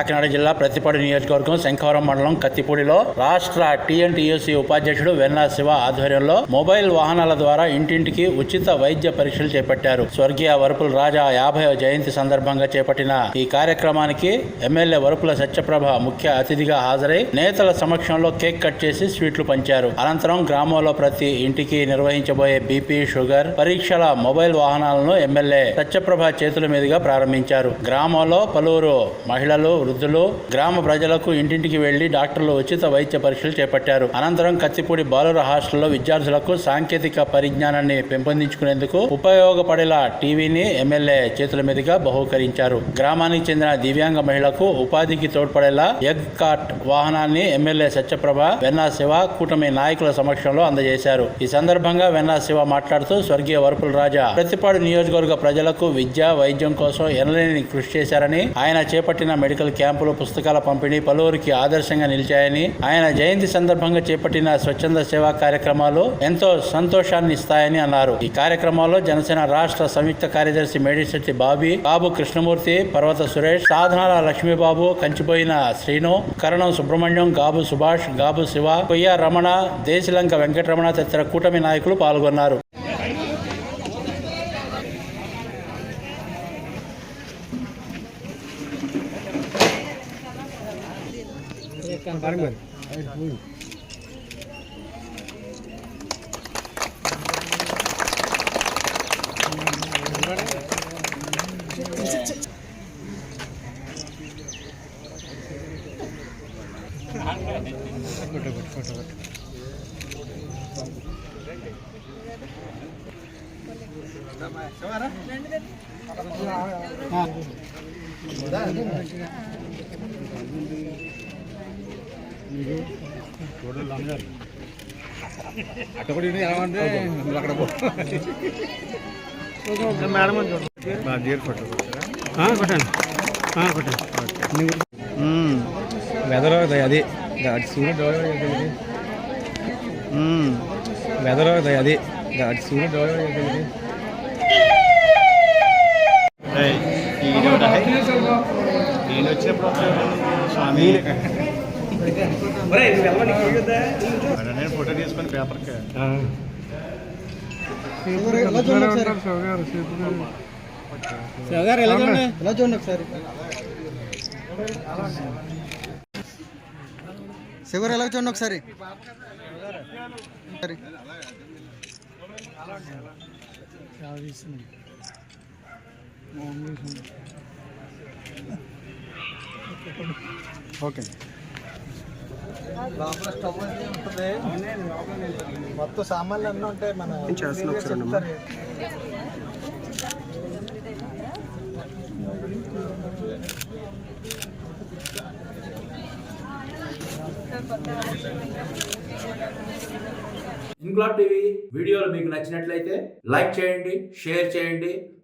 కాకినాడ జిల్లా ప్రతిపాడు నియోజకవర్గం శంఖవరం మండలం కత్తిపూడిలో రాష్ట్ర టీఎన్టీయూసీ ఉపాధ్యక్షుడు వెన్నా శివ ఆధ్వర్యంలో మొబైల్ వాహనాల ద్వారా ఇంటింటికి ఉచిత వైద్య పరీక్షలు చేపట్టారు. స్వర్గీయ వరుపుల రాజా యాభై జయంతి సందర్భంగా చేపట్టిన ఈ కార్యక్రమానికి ఎమ్మెల్యే వరపుల సత్యప్రభ ముఖ్య అతిథిగా హాజరై నేతల సమక్షంలో కేక్ కట్ చేసి స్వీట్లు పంచారు. అనంతరం గ్రామంలో ప్రతి ఇంటికి నిర్వహించబోయే బీపీ షుగర్ పరీక్షల మొబైల్ వాహనాలను ఎమ్మెల్యే సత్యప్రభ చేతుల మీదుగా ప్రారంభించారు. గ్రామంలో పలువురు మహిళలు వృద్ధులు గ్రామ ప్రజలకు ఇంటింటికి వెళ్ళి డాక్టర్లు ఉచిత వైద్య పరీక్షలు చేపట్టారు. అనంతరం కత్తిపూడి బాలుర హాస్టల్లో విద్యార్థులకు సాంకేతిక పరిజ్ఞానాన్ని పెంపొందించుకునేందుకు ఉపయోగపడేలా టీవీని ఎమ్మెల్యే చేతుల మీదుగా బహూకరించారు. గ్రామానికి చెందిన దివ్యాంగ మహిళకు ఉపాధికి తోడ్పడేలా ఎగ్ కార్ట్ వాహనాన్ని ఎమ్మెల్యే సత్యప్రభ వెన్నా శివ కూటమి నాయకుల సమక్షంలో అందజేశారు. ఈ సందర్భంగా వెన్నా శివ మాట్లాడుతూ స్వర్గీయ వరపుల రాజా ప్రతిపాడు నియోజకవర్గ ప్రజలకు విద్య వైద్యం కోసం ఎనలేని కృషి చేశారని ఆయన చేపట్టిన మెడికల్ క్యాంపులు పుస్తకాల పంపిణీ పలువురికి ఆదర్శంగా నిలిచాయని ఆయన జయంతి సందర్భంగా చేపట్టిన స్వచ్ఛంద సేవా కార్యక్రమాలు ఎంతో సంతోషాన్ని ఇస్తాయని అన్నారు. ఈ కార్యక్రమాల్లో జనసేన రాష్ట్ర సంయుక్త కార్యదర్శి మేడిశెట్టి బాబీ బాబు కృష్ణమూర్తి పర్వత సురేష్ సాధనాల లక్ష్మీబాబు కంచిపోయిన శ్రీను కరణం సుబ్రహ్మణ్యం గాబు సుభాష్ గాబు శివ కొయ్య రమణ దేశలంక వెంకటరమణ తదితర కూటమి నాయకులు పాల్గొన్నారు. Paling కొట్టాను వెదర్ అది సూర్యుడు వెదర్ అది అటు సూర్యుడు నేను వచ్చినప్పుడు స్వామి నేను ఫోటో తీసుకొని పేపర్కి. గారు ఎలా చూడండి ఎలా చూడండి? ఒకసారి? శివరు ఎలా చూడండి ఒకసారి? సరే. ఓకే. లోపల స్టవ్ అనేది ఉంటుంది మొత్తం సామాన్లు అన్నీ ఉంటాయి మన చేస్తున్నా ఒకసారి. ఇంక్లాబ్ టీవీ వీడియోలు మీకు నచ్చినట్లయితే లైక్ చేయండి షేర్ చేయండి